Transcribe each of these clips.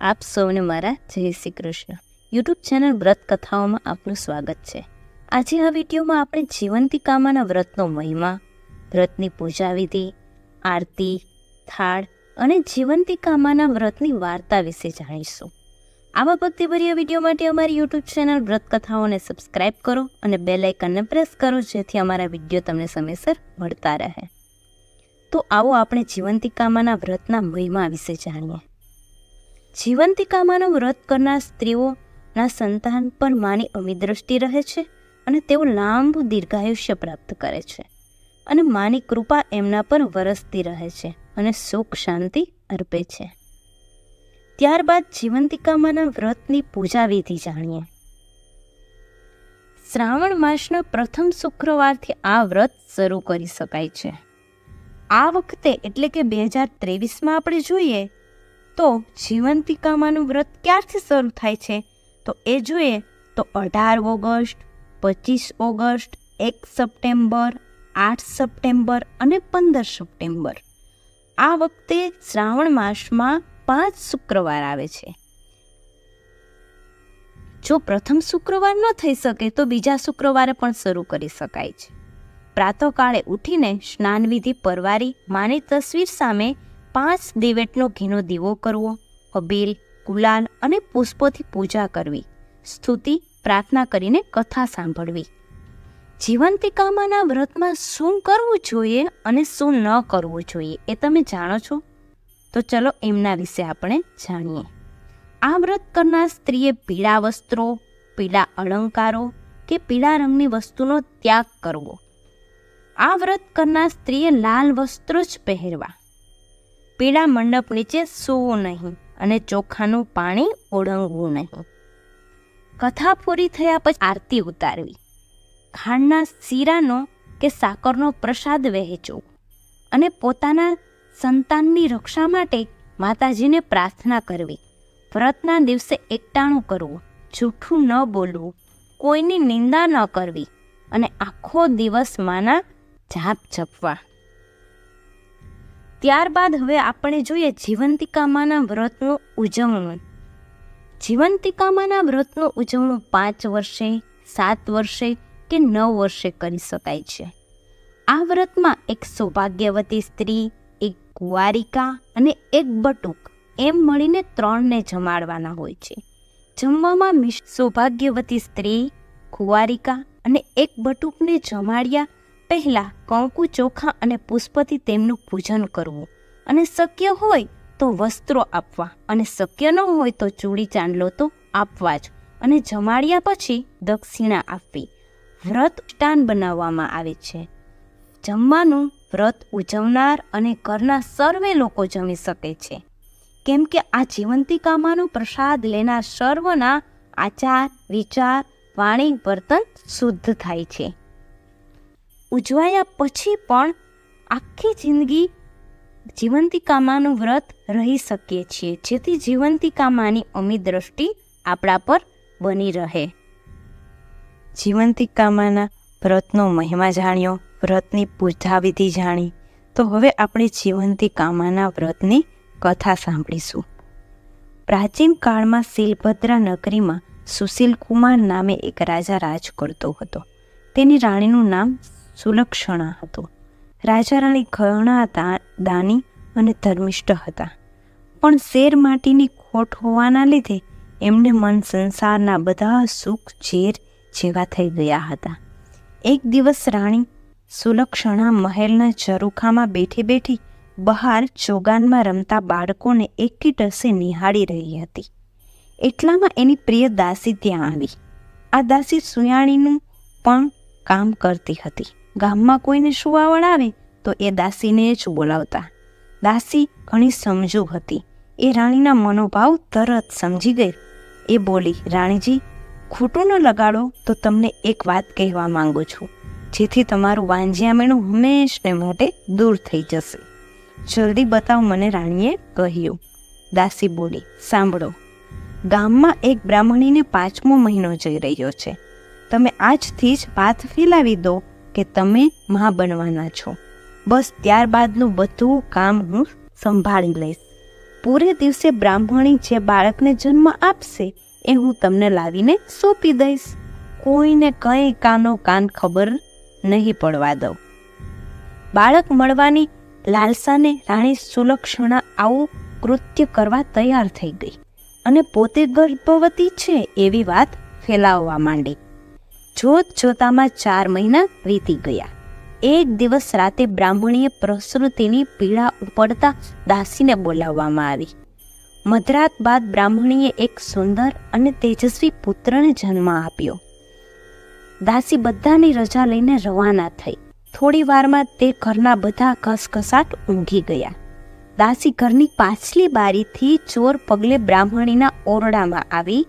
આપ સૌને મારા જય શ્રી કૃષ્ણ. યુટ્યુબ ચેનલ વ્રત કથાઓમાં આપનું સ્વાગત છે. આજે આ વિડીયોમાં આપણે જીવંતિકામાના વ્રતનો મહિમા, વ્રતની પૂજા વિધિ, આરતી, થાળ અને જીવંતિકામાના વ્રતની વાર્તા વિશે જાણીશું. આવા ભક્તિભર્યા વીડિયો માટે અમારી યુટ્યુબ ચેનલ વ્રત કથાઓને સબસ્ક્રાઇબ કરો અને બે લાઇકનને પ્રેસ કરો જેથી અમારા વીડિયો તમને સમયસર મળતા રહે. તો આવો આપણે જીવંતિકામાના વ્રતના મહિમા વિશે જાણીએ. જીવંતિકામાનું વ્રત કરનાર સ્ત્રીઓના સંતાન પર માની અમી દ્રષ્ટિ રહે છે અને તેઓ લાંબુ દીર્ઘાયુષ્ય પ્રાપ્ત કરે છે. અને માની કૃપા એમના પર વરસતી રહે છે અને સુખ શાંતિ અર્પે છે. ત્યારબાદ જીવંતિકામાના વ્રતની પૂજા વિધિ જાણીએ. શ્રાવણ માસના પ્રથમ શુક્રવારથી આ વ્રત શરૂ કરી શકાય છે. આ વખતે એટલે કે બે હજાર ત્રેવીસમાં આપણે જોઈએ તો જીવંતિકામાનું વ્રત ક્યારથી શરૂ થાય છે? તો એ જોઈએ તો અઢાર ઓગસ્ટ, પચીસ ઓગસ્ટ, એક સપ્ટેમ્બર, આઠ સપ્ટેમ્બર અને પંદર સપ્ટેમ્બર. આ વખતે શ્રાવણ માસમાં પાંચ શુક્રવાર આવે છે. જો પ્રથમ શુક્રવાર ન થઈ શકે તો બીજા શુક્રવારે પણ શરૂ કરી શકાય છે. પ્રાતઃકાળે ઉઠીને સ્નાનવિધિ પરવારી માની તસવીર સામે પાંચ દિવેટનો ઘીનો દીવો કરવો, અબીલ, ગુલાલ અને પુષ્પોથી પૂજા કરવી, સ્તુતિ, પ્રાર્થના કરીને કથા સાંભળવી. જીવંતિકામાના વ્રતમાં શું કરવું જોઈએ અને શું ન કરવું જોઈએ એ તમે જાણો છો? તો ચલો એમના વિશે આપણે જાણીએ. આ વ્રત કરનાર સ્ત્રીએ પીળા વસ્ત્રો, પીળા અલંકારો કે પીળા રંગની વસ્તુનો ત્યાગ કરવો. આ વ્રત કરનાર સ્ત્રીએ લાલ વસ્ત્રો જ પહેરવા. પીળા મંડપ નીચે સૂવું નહીં અને ચોખાનું પાણી ઓળંગવું નહીં. કથા પૂરી થયા પછી આરતી ઉતારવી. ખાંડના શીરાનો કે સાકરનો પ્રસાદ વહેંચવો અને પોતાના સંતાનની રક્ષા માટે માતાજીને પ્રાર્થના કરવી. વ્રતના દિવસે એકટાણું કરવું, જૂઠું ન બોલવું, કોઈની નિંદા ન કરવી અને આખો દિવસ માના જાપ જપવા. ત્યારબાદ હવે આપણે જોઈએ જીવંતિકામાના વ્રતનું ઉજવણું. જીવંતિકામાના વ્રતનું ઉજવણું પાંચ વર્ષે, સાત વર્ષે કે નવ વર્ષે કરી શકાય છે. આ વ્રતમાં એક સૌભાગ્યવતી સ્ત્રી, એક કુંવારિકા અને એક બટુક એમ મળીને ત્રણને જમાડવાના હોય છે. જમવામાં સૌભાગ્યવતી સ્ત્રી, કુંવારિકા અને એક બટુકને જમાડ્યા પહેલાં કંકુ ચોખા અને પુષ્પથી તેમનું પૂજન કરવું. અને શક્ય હોય તો વસ્ત્રો આપવા. અને શક્ય ન હોય તો ચૂડી ચાંદલો તો આપવા જ. અને જમાડ્યા પછી દક્ષિણા આપવી. વ્રત ઉષ્ટાન બનાવવામાં આવે છે. જમવાનું વ્રત ઉજવનાર અને કરનાર સર્વે લોકો જમી શકે છે. કેમ કે આ જીવંતિકામાનો પ્રસાદ લેનાર સર્વના આચાર, વિચાર, વાણી, વર્તન શુદ્ધ થાય છે. ઉજવાયા પછી પણ આખી જિંદગી જીવંતિકામાનું વ્રત રહી શકીએ છીએ, જેથી જીવંતિકામાની અમી દ્રષ્ટિ આપણા પર બની રહે. જીવંતિકામાના વ્રતનો મહિમા જાણ્યો, વ્રતની પૂજા વિધિ જાણી, તો હવે આપણે જીવંતિકામાના વ્રતની કથા સાંભળીશું. પ્રાચીન કાળમાં શીલભદ્રા નગરીમાં સુશીલ કુમાર નામે એક રાજા રાજ કરતો હતો. તેની રાણીનું નામ સુલક્ષણા હતું. રાજા રાણી ઘણા દાની અને ધર્મિષ્ઠ હતા. પણ શેર માટીની ખોટ હોવાના લીધે એમને મન સંસારના બધા સુખ ઝેર જેવા થઈ ગયા હતા. એક દિવસ રાણી સુલક્ષણા મહેલના ઝરૂખામાં બેઠી બેઠી બહાર ચોગાનમાં રમતા બાળકોને એકી ટસે નિહાળી રહી હતી. એટલામાં એની પ્રિય દાસી ત્યાં આવી. આ દાસી સુયાણીનું પણ કામ કરતી હતી. ગામમાં કોઈને સુવાવડ આવે તો એ દાસીને જ બોલાવતા. દાસી ઘણી સમજુ હતી. એ રાણીના મનોભાવ તરત સમજી ગઈ. એ બોલી, રાણીજી, ખોટું ન લગાડો તો તમને એક વાત કહેવા માંગુ છું. જેથી તમારું વાંજિયામણું હંમેશને માટે દૂર થઈ જશે. જલ્દી બતાવ મને રાણીએ કહ્યું. દાસી બોલી, સાંભળો. ગામમાં એક બ્રાહ્મણીને પાંચમો મહિનો જઈ રહ્યો છે. તમે આજથી જ વાત ફેલાવી દો કે તમે મા બનવાના છો. બસ ત્યારબાદનું બધું કામ હું સંભાળી લઈશ. પૂરે દિવસે બ્રાહ્મણી જે બાળકને જન્મ આપશે એ હું તમને લાવીને સોંપી દઈશ. કોઈને કંઈ કાનો કાન ખબર નહીં પડવા દઉં. બાળક મળવાની લાલસાને રાણી સુલક્ષણા આવું કૃત્ય કરવા તૈયાર થઈ ગઈ અને પોતે ગર્ભવતી છે એવી વાત ફેલાવવા માંડી. જોત જોતામાં ચાર મહિના વીતી ગયા. એક દિવસ રાતે બ્રાહ્મણીએ પ્રસૃતિની પીડા ઉપડતા દાસીને બોલાવવામાં આવી. મધરાત બાદ બ્રાહ્મણીએ એક સુંદર અને તેજસ્વી પુત્રને જન્મ આપ્યો. દાસી બધાની રજા લઈને રવાના થઈ. થોડી વારમાં તે ઘરના બધા ઘસઘસાટ ઊંઘી ગયા. દાસી ઘરની પાછલી બારીથી ચોર પગલે બ્રાહ્મણીના ઓરડામાં આવી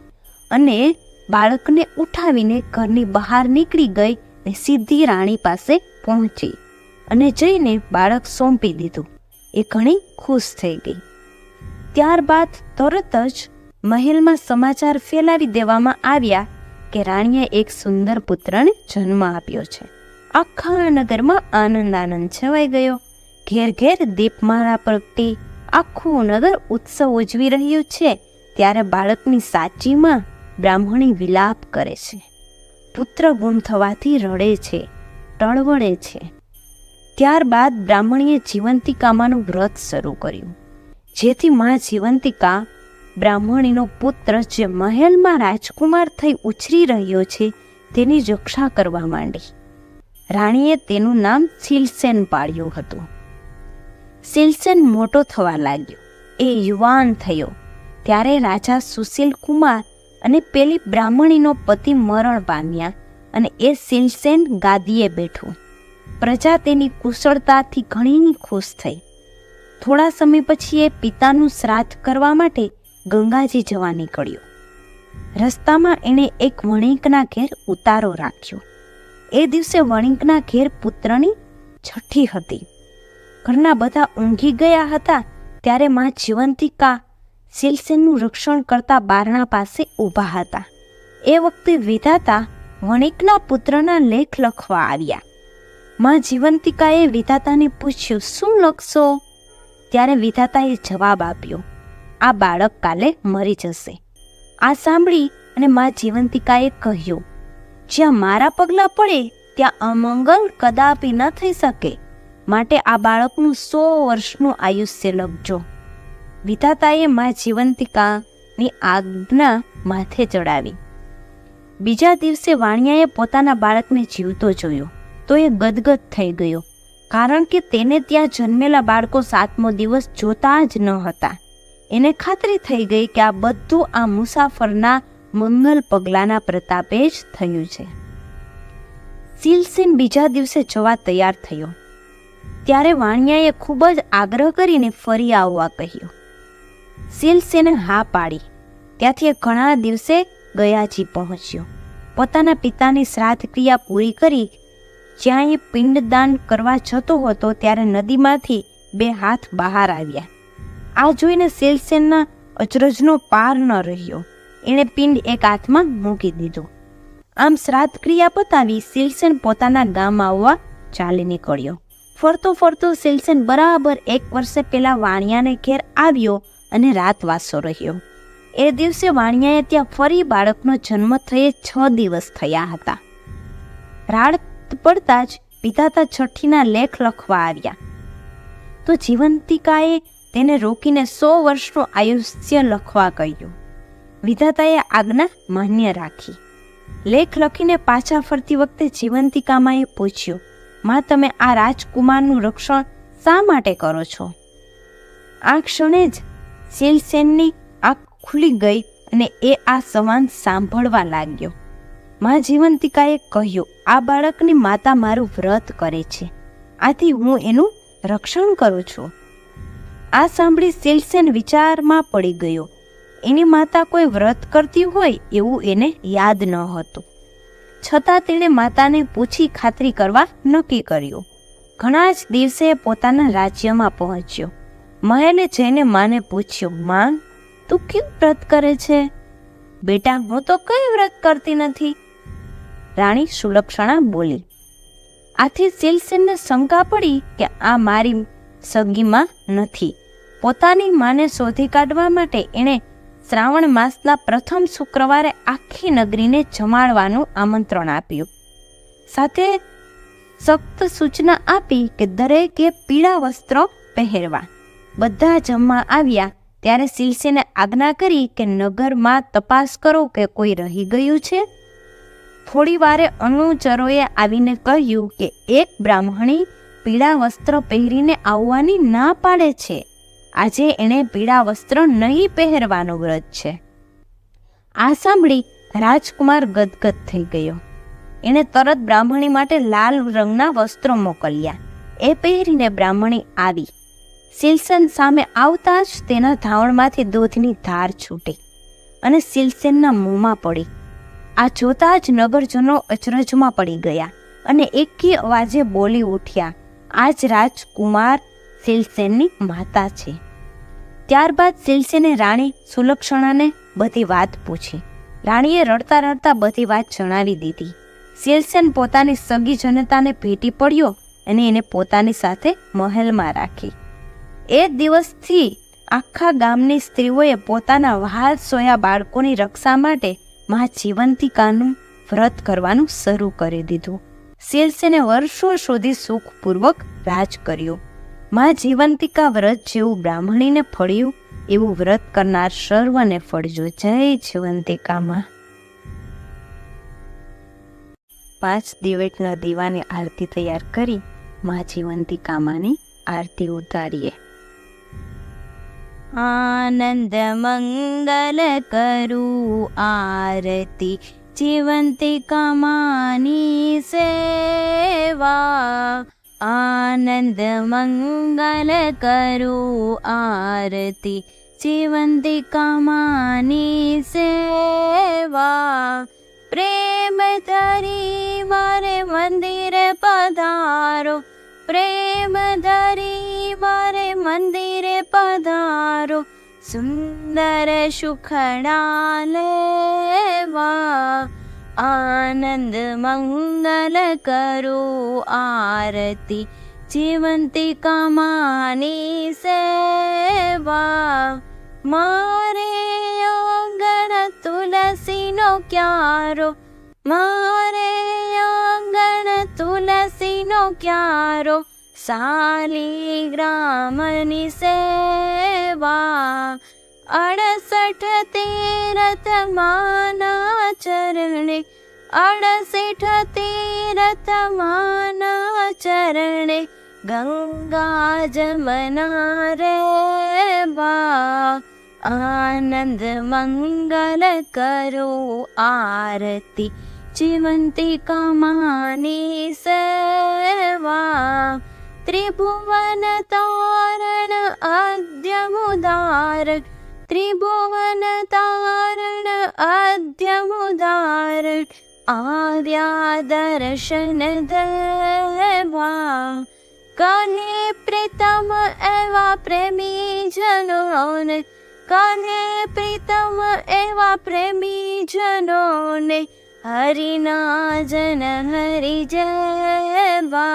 અને બાળકને ઉઠાવીને ઘરની બહાર નીકળી ગઈ ને સીધી રાણી પાસે પહોંચી અને જઈને બાળક સોંપી દીધું. એ ઘણી ખુશ થઈ ગઈ. ત્યારબાદ તરત જ મહેલમાં સમાચાર ફેલાવી દેવામાં આવ્યા કે રાણીએ એક સુંદર પુત્રને જન્મ આપ્યો છે. આખા નગરમાં આનંદ આનંદ છવાઈ ગયો. ઘેર ઘેર દીપમાળા પ્રગટી આખું નગર ઉત્સવ ઉજવી રહ્યું છે. ત્યારે બાળકની સાચીમાં બ્રાહ્મણી વિલાપ કરે છે. પુત્ર ગુમ થવાથી રડે છે, ટળવળે છે. ત્યારબાદ બ્રાહ્મણીએ જીવંતિકામાનું વ્રત શરૂ કર્યું. જેથી મા જીવંતિકા બ્રાહ્મણીનો પુત્ર જે મહેલમાં રાજકુમાર થઈ ઉછરી રહ્યો છે, તેની રક્ષા કરવા માંડી. રાણીએ તેનું નામ સિલસેન પાડ્યું હતું. સિલસેન મોટો થવા લાગ્યો. એ યુવાન થયો. ત્યારે રાજા સુશીલ કુમાર અને પેલી બ્રાહ્મણીનો પતિ મરણ પામ્યા અને એ સિલસેન ગાદીએ બેઠો. પ્રજા તેની કુશળતાથી ઘણી ખુશ થઈ. થોડા સમય પછી એ પિતાનું શ્રાદ્ધ કરવા માટે ગંગાજી જવા નીકળ્યો. રસ્તામાં એણે એક વણિકના ઘેર ઉતારો રાખ્યો. એ દિવસે વણિકના ઘેર પુત્રની છઠ્ઠી હતી. ઘરના બધા ઊંઘી ગયા હતા ત્યારે માં જીવંતિકા સિલસેનનું રક્ષણ કરતા બારણા પાસે ઊભા હતા. એ વખતે વિધાતા વણિકના પુત્રના લેખ લખવા આવ્યા. માં જીવંતિકાએ વિધાતાને પૂછ્યું, શું લખશો? ત્યારે વિધાતાએ જવાબ આપ્યો, આ બાળક કાલે મરી જશે. આ સાંભળી અને માં જીવંતિકાએ કહ્યું, જ્યાં મારા પગલાં પડે, ત્યાં અમંગલ કદાપી ન થઈ શકે. માટે આ બાળકનું સો વર્ષનું આયુષ્ય લખજો. વિધાતાએ મા જીવંતિકાની આજ્ઞા માથે ચડાવી. બીજા દિવસે વાણિયાએ પોતાના બાળકને જીવતો જોયો, તો એ ગદગદ થઈ ગયો, કારણ કે તેને ત્યાં જન્મેલા બાળકો સાતમો દિવસ જોતા જ ન હતા. એને ખાતરી થઈ ગઈ કે આ બધું આ મુસાફરના મંગલ પગલાના પ્રતાપે જ થયું છે. સિલસિન બીજા દિવસે જવા તૈયાર થયો. ત્યારે વાણિયાએ ખૂબ જ આગ્રહ કરીને ફરી આવવા કહ્યું. સિલસેને હા પાડી. ત્યાંથી એ ઘણા દિવસે ગયાજી પહોંચ્યો. પોતાના પિતાની શ્રાદ્ધ ક્રિયા પૂરી કરી જ્યાં એ પિંડદાન કરવા જતો હતો ત્યારે નદીમાંથી બે હાથ બહાર આવ્યા. આ જોઈને સેલસેનના અચરજનો પાર ન રહ્યો. એણે પિંડ એક હાથમાં મૂકી દીધું. આમ શ્રાદ્ધ ક્રિયા પતાવી સિલસેન પોતાના ગામ આવવા ચાલી નીકળ્યો. ફરતો ફરતો સિલસેન બરાબર એક વર્ષે પહેલા વાણિયાને ઘેર આવ્યો અને રાતવાસો રહ્યો. એ દિવસે વાણિયાએ ત્યાં ફરી બાળકનો જન્મ થયે છ દિવસ થયા હતા. રાત પડતા જ વિધાતા છઠ્ઠીના લેખ લખવા આવ્યા. તો જીવંતિકાએ તેને રોકીને સો વર્ષનું આયુષ્ય લખવા કહ્યું. વિધાતાએ આજ્ઞા માન્ય રાખી. લેખ લખીને પાછા ફરતી વખતે જીવંતિકામાએ પૂછ્યું, માં, તમે આ રાજકુમારનું રક્ષણ શા માટે કરો છો? આ ક્ષણે જ સિલસેનની આંખ ખુલી ગઈ અને એ આ સંવાદ સાંભળવા લાગ્યો. માં જીવંતિકાએ કહ્યું, આ બાળકની માતા મારું વ્રત કરે છે. આથી હું એનું રક્ષણ કરું છું. આ સાંભળી સિલસેન વિચારમાં પડી ગયો. એની માતા કોઈ વ્રત કરતી હોય એવું એને યાદ ન હતું. છતાં તેણે માતાને પૂછી ખાતરી કરવા નક્કી કર્યું. ઘણા જ દિવસે પોતાના રાજ્યમાં પહોંચ્યો. મહેલે જઈને માને પૂછ્યું માં તું કેમ વ્રત કરે છે? બેટા, હું તો કઈ વ્રત કરતી નથી. રાણી સુલક્ષણા બોલી, આથી સિલસેનને શંકા પડી કે આ મારી સગીમાં નથી. પોતાની માને શોધી કાઢવા માટે એણે શ્રાવણ માસના પ્રથમ શુક્રવારે આખી નગરીને જમાડવાનું આમંત્રણ આપ્યું. સાથે સખ્ત સૂચના આપી કે દરેકે પીળા વસ્ત્રો પહેરવા. બધા જમવા આવ્યા ત્યારે સિલસેને આજ્ઞા કરી કે નગરમાં તપાસ કરો કે કોઈ રહી ગયું છે. થોડી વારે અનુચરોએ આવીને કહ્યું કે એક બ્રાહ્મણી પીળા વસ્ત્ર પહેરીને આવવાની ના પાડે છે. આજે એણે પીળા વસ્ત્ર નહીં પહેરવાનું વ્રત છે. આ સાંભળી રાજકુમાર ગદગદ થઈ ગયો. એણે તરત બ્રાહ્મણી માટે લાલ રંગના વસ્ત્રો મોકલ્યા. એ પહેરીને બ્રાહ્મણી આવી. સિલસન સામે આવતા જ તેના ધાવણમાંથી દૂધની ધાર છૂટી અને સિલસેનના મોંમાં પડી. આ જોતા જ નગરજનો અચરજમાં પડી ગયા અને એકી અવાજે બોલી ઉઠ્યા, આજ રાજકુમાર સિલસેનની માતા છે. ત્યારબાદ સિલસેને રાણી સુલક્ષણાને બધી વાત પૂછી. રાણીએ રડતા રડતા બધી વાત જણાવી દીધી. સિલસેન પોતાની સગી જનતાને ભેટી પડ્યો અને એને પોતાની સાથે મહેલમાં રાખી. એ દિવસથી આખા ગામની સ્ત્રીઓએ પોતાના વહાલ સોયા બાળકોની રક્ષા માટે મા જીવંતિકાનું વ્રત કરવાનું શરૂ કરી દીધું. સિલસેને વર્ષો સુધી સુખપૂર્વક રાજ કર્યું. મા જીવંતિકા વ્રત જેવું બ્રાહ્મણીને ફળ્યું, એવું વ્રત કરનાર સર્વને ફળજો જય જીવંતિકામાં. પાંચ દિવેટના દીવાની આરતી તૈયાર કરી મા જીવંતિકામાની આરતી ઉતારીએ. आनन्द आरति चिवन्ति जिवन्त सेवा। शवा आरति चिवन्ति करोती सेवा। कनि शवा प्रेम तरि मे मन्दर पधारो પધારો સુંદર સુખડા લેવા આનંદ મંગલ કરો આરતી જીવંતી કમાની સેવા. મારે આંગણ તુલસીનો ક્યારો? મારે આંગણ તુલસીનો ક્યારો? सारी सेवा अडसठ अडसट तीरथमाना चरणे अडसट तीर्थमाना चरणे गङ्गा जमना रवा आनन्द मङ्गल करो आरती चिमन्ति कमनिसवा त्रिभुवनतारण अद्यमुदार त्रिभुवनतारण अद्यमुदार आर्या दर्शनधवा कने प्रीतम् एव प्रेमी जनोन्। कने प्रीतम एव प्रेमी जनोन्। हरिनाजन हरिजय वा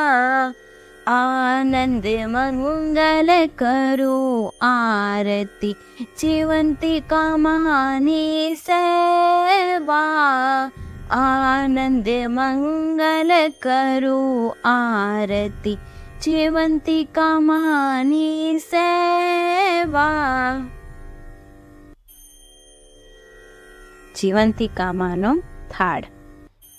આનંદ મંગલ કરો આરતી જીવંતી કમાની સેવા આનંદ મંગલ કરો આરતી જીવંતી કમાની સેવા જીવંતિકામાનો થાળ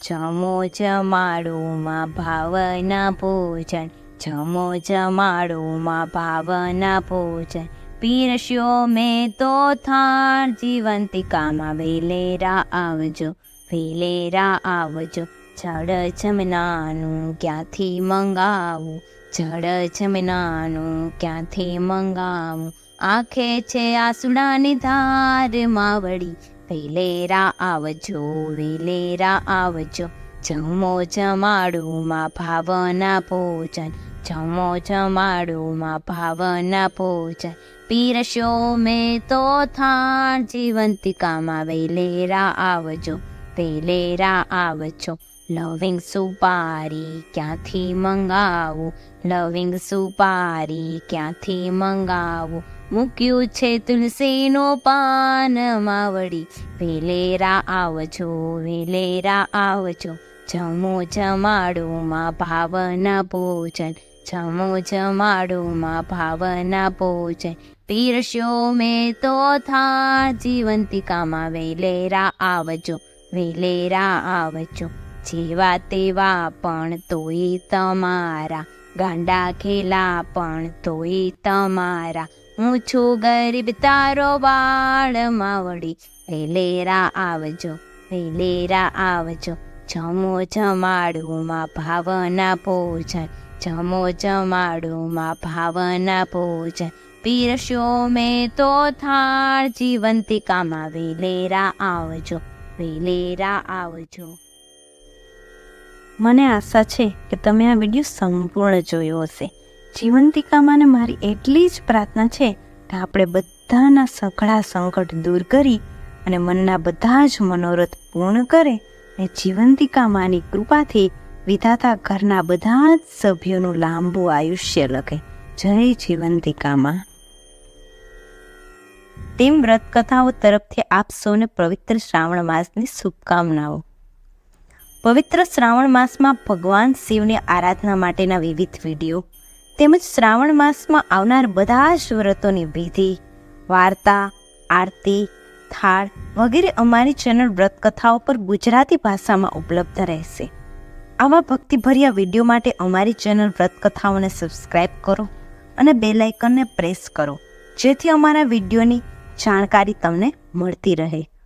જમો જમાડુમાં ભાવના પૂજન જમો જમાડુમાં ભાવના ભોજન પીરસ્યો મેં તો થાળ જીવંતિકામાં વેલેરા આવજો વેલેરા આવજો. જળ જમનાનું ક્યાંથી મંગાવું? જળ જમનાનું ક્યાંથી મંગાવું? આંખે છે આસુડાની ધાર માવડી. વેલેરા આવજો વેલેરા આવજો. જમો જમાડુમાં ભાવના ભોજન જમો જમાડુમાં ભાવના ભોજન પીરસ્યો મેં તો થાણ જીવંતિકામાં વેલેરા આવજો વેલેરા આવજો. લવિંગ સુપારી ક્યાંથી મંગાવું? લવિંગ સુપારી ક્યાંથી મંગાવું? મૂક્યું છે તુલસીનો પાન માવડી. વેલેરા આવજો વેલેરા આવજો. જમો જમાડુમાં ભાવના ભોજન જમો જમાડુમાં ભાવના ભોજન પીરસ્યો મેં તો થા જીવંતિકામાં વેલેરા આવજો વેલેરા આવજો. જેવા તેવા પણ તોય તમારા. ગાંડા ખેલા પણ તોય તમારા. હું છું ગરીબ તારો વાળ માવડી. વેલેરા આવજો વેલેરા આવજો. જમો જમાડુમાં ભાવના ભોજન જમો જમાડુમાં ભાવના ભોજન પીરસ્યો મેં તો થાળ જીવંતિકામાં વેલેરા આવજો વેલેરા આવજો. મને આશા છે કે તમે આ વીડિયો સંપૂર્ણ જોયો હશે. જીવંતિકામાં ને મારી એટલી જ પ્રાર્થના છે કે આપણે બધાના સઘળા સંકટ દૂર કરી અને મનના બધા જ મનોરથ પૂર્ણ કરે અને જીવંતિકામાંની કૃપાથી વિધાતા ઘરના બધા જ સભ્યોનું લાંબુ આયુષ્ય લખે. જય જીવંતિકામાં. તેમ વ્રત કથાઓ તરફથી આપ સૌને પવિત્ર શ્રાવણ માસની શુભકામનાઓ. પવિત્ર શ્રાવણ માસમાં ભગવાન શિવની આરાધના માટેના વિવિધ વીડિયો, તેમજ શ્રાવણ માસમાં આવનાર બધા જ વ્રતોની વિધિ, વાર્તા, આરતી, થાળ વગેરે અમારી ચેનલ વ્રત કથાઓ પર ગુજરાતી ભાષામાં ઉપલબ્ધ રહેશે. આવા ભક્તિભર્યા વીડિયો માટે અમારી ચેનલ વ્રતકથાઓને સબસ્ક્રાઇબ કરો અને બે લાઇકનને પ્રેસ કરો, જેથી અમારા વિડીયોની જાણકારી તમને મળતી રહે.